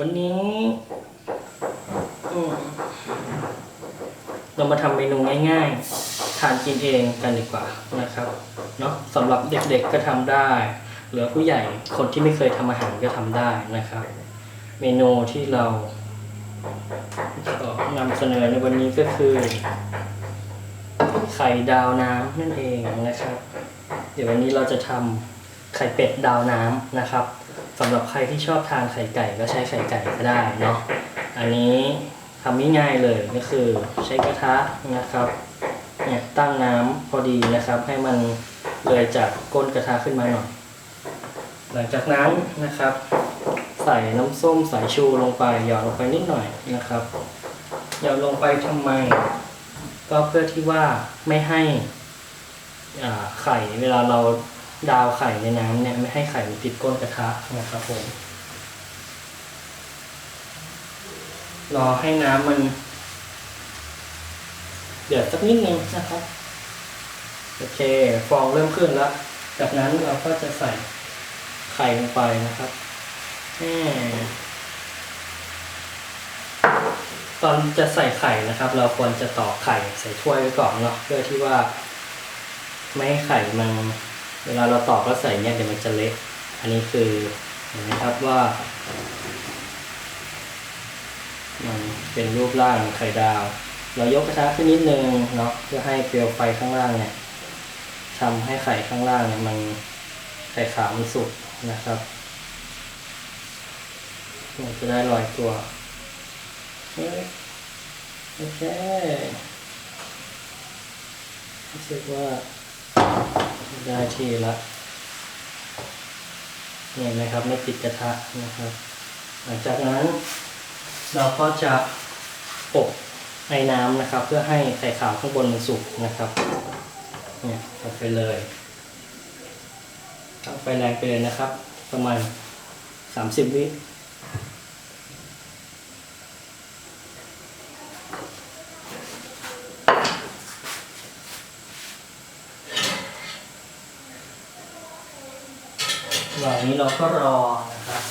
วันนี้เรามาทำเมนูง่ายๆ ทานกินเองกันดีกว่านะครับเนาะสำหรับเด็กๆก็ทำได้ หรือผู้ใหญ่คนที่ไม่เคยทำอาหารก็ทำได้นะครับ เมนูที่เราจะนำเสนอในวันนี้ก็คือ ไข่ดาวน้ำนั่นเองนะครับ เดี๋ยววันนี้เราจะทำ ไข่เป็ดดาวน้ำนะครับสำหรับใครที่ชอบทานไข่ไก่ก็ใช้ไข่ไก่ก็ได้เนาะอันนี้ทำง่ายๆเลยก็คือใช้กระทะนะครับเนี่ยตั้งน้ำพอดีนะครับ ให้มันเลยจากก้นกระทะขึ้นมาหน่อย หลังจากนั้นนะครับ ใส่น้ำส้มสายชูลงไปหยอดลงไปนิดหน่อยนะครับหยอดลงไปทำไม ก็เพื่อที่ว่าไม่ให้อ่าไข่เวลาเรา ดาวไข่ในน้ำเนี่ยไม่ให้ไข่มันติดก้นกระทะนะครับผมรอให้น้ำมัน เดือดสักนิดนึงนะครับโอเค ฟองเริ่มขึ้นแล้ว จากนั้นเราก็จะใส่ไข่ลงไปนะครับตอนจะใส่ไข่นะครับ เราควรจะตอกไข่ใส่ถ้วยไว้ก่อนเนาะเพื่อที่ว่า ไม่ให้ไข่มัน เวลาเราตอกแล้วใส่เนี่ยเดี๋ยวมันจะเละอันนี้คือเห็นไหมครับว่า มันเป็นรูปร่างไข่ดาว เรายกกระทะขึ้นนิดนึงเนาะเพื่อให้เปลวไฟข้างล่างเนี่ยทำให้ไข่ข้างล่างเนี่ยมันไข่ขาวมันสุกนะครับมันจะได้ลอยตัวโอเครู้สึกว่า ได้ที่ละนี่นะครับไม่ติดกระทะนะครับ หลังจากนั้นเราก็จะอบไอ้น้ำนะครับ เพื่อให้ไข่ขาวข้างบนมันสุกนะครับเนี่ยเอาไปเลยตั้งไฟแรงไปเลยนะครับ ประมาณสามสิบวิ ระหว่างนี้เราก็รอนะครับ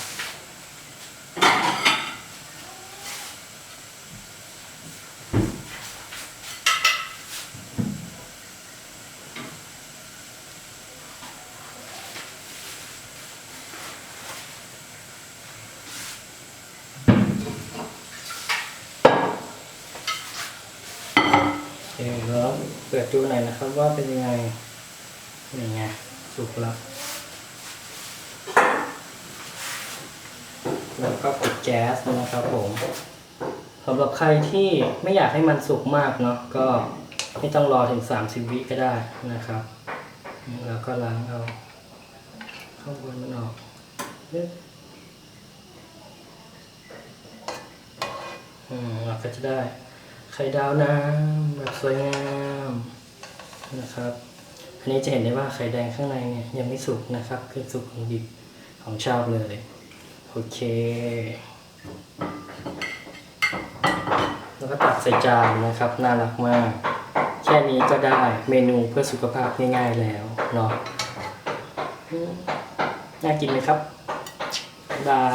โอเคแล้วเปิดดูหน่อยนะครับว่าเป็นยังไงนี่ไงสุกแล้ว แล้วก็ปิดแก๊สนะครับผมสำหรับใครที่ไม่อยากให้มันสุกมากเนาะก็ไม่ต้องรอถึง 30 วิก็ได้นะครับ แล้วก็ล้างเอาข้างบนมันออกอืมเราก็จะได้ไข่ดาวน้ำแบบสวยงามนะครับอันนี้จะเห็นได้ว่าไข่แดงข้างในเนี่ยยังไม่สุกนะครับคือสุกของดิบของชอบเลย โอเค แล้วก็ตักใส่จานนะครับ น่ารักมาก แค่นี้ก็ได้เมนูเพื่อสุขภาพง่ายๆแล้วเนาะน่ากินไหมครับ ได้